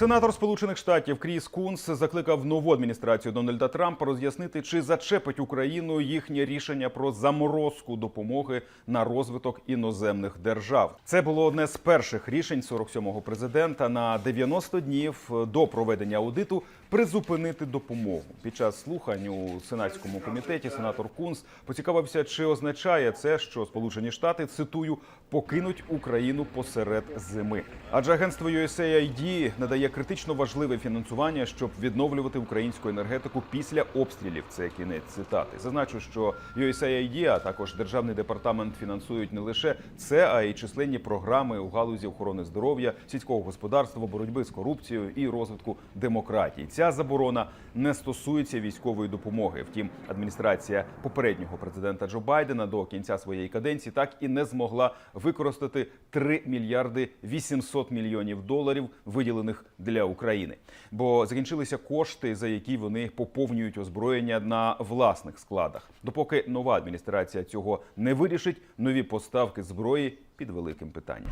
Сенатор Сполучених Штатів Кріс Кунс закликав нову адміністрацію Дональда Трампа роз'яснити, чи зачепить Україну їхнє рішення про заморозку допомоги на розвиток іноземних держав. Це було одне з перших рішень 47-го президента на 90 днів до проведення аудиту призупинити допомогу. Під час слухань у сенатському комітеті сенатор Кунс поцікавився, чи означає це, що Сполучені Штати цитую покинуть Україну посеред зими. Адже агентство USAID надає критично важливе фінансування, щоб відновлювати українську енергетику після обстрілів. Це кінець цитати. Зазначу, що USAID, а також державний департамент фінансують не лише це, а й численні програми у галузі охорони здоров'я, сільського господарства, боротьби з корупцією і розвитку демократії. Ця заборона не стосується військової допомоги. Втім, адміністрація попереднього президента Джо Байдена до кінця своєї каденції так і не змогла використати 3 мільярди 800 мільйонів доларів, виділених для України. Бо закінчилися кошти, за які вони поповнюють озброєння на власних складах. Допоки нова адміністрація цього не вирішить, нові поставки зброї під великим питанням.